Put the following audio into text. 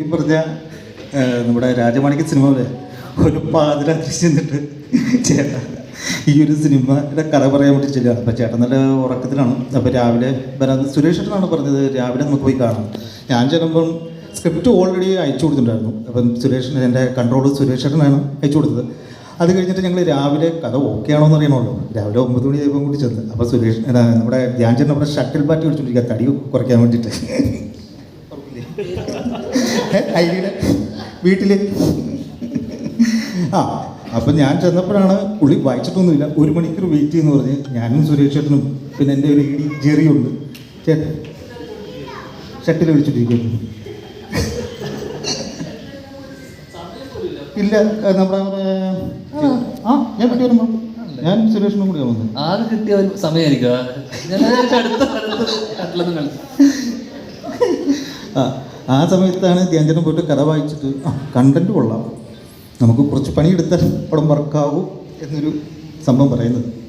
ഈ പറഞ്ഞ നമ്മുടെ രാജമാണിക്യ സിനിമ പോലെ ഒരു പാതിരാത്രി ചെന്നിട്ട് ചേട്ടാ ഈ ഒരു സിനിമയുടെ കഥ പറയാൻ വേണ്ടി ചെല്ലുകയാണ് അപ്പോൾ ചേട്ടൻ നല്ല ഉറക്കത്തിലാണ്. അപ്പോൾ രാവിലെ വരാൻ സുരേഷ് ചേട്ടനാണ് പറഞ്ഞത് രാവിലെ നമുക്ക് പോയി കാണാം. ഞാൻ ചെല്ലുമ്പം സ്ക്രിപ്റ്റ് ഓൾറെഡി അയച്ചു കൊടുത്തിട്ടുണ്ടായിരുന്നു. അപ്പം സുരേഷ് എന്റെ കൺട്രോൾ സുരേഷ് ചേട്ടനാണ് അയച്ചു കൊടുത്തത്. അത് കഴിഞ്ഞിട്ട് ഞങ്ങൾ രാവിലെ കഥ ഓക്കെ ആണോ എന്ന് അറിയണമല്ലോ. രാവിലെ ഒമ്പത് മണി ആയപ്പോൾ കൂടി ചെന്ന്. അപ്പോൾ സുരേഷ് നമ്മുടെ ധ്യാൻ ചേട്ടൻ നമ്മുടെ ഷട്ടിൽ ബാറ്റ് കളിച്ചോണ്ടിരിക്കുക തടി കുറയ്ക്കാൻ വേണ്ടിയിട്ട്. വീട്ടിൽ ആ അപ്പം ഞാൻ ചെന്നപ്പോഴാണ് പുള്ളി വായിച്ചിട്ടൊന്നുമില്ല. ഒരു മണിക്കൂർ വെയിറ്റ് ചെയ്യുന്നു പറഞ്ഞ് ഞാനും സുരേഷ് ചേട്ടനും പിന്നെ എന്റെ ഒരു ഇടി ജെറിയുണ്ട്. ചേട്ടൻ ഷട്ടിൽ വിളിച്ചിട്ടിരിക്കുന്നു ഇല്ല നമ്മുടെ ആ, ഞാൻ പറ്റി വരുമ്പോൾ ഞാൻ സുരേഷിനും കൂടി വന്നത് ആകെ കിട്ടിയ ഒരു സമയമായിരിക്കും. ആ ആ സമയത്താണ് ധ്യാൻചനം പോയിട്ട് കഥ വായിച്ചിട്ട് ആ കണ്ടന്റ് കൊള്ളാം. നമുക്ക് കുറച്ച് പണിയെടുത്താൽ പടം വർക്കാവും എന്നൊരു സംഭവം പറയുന്നത്.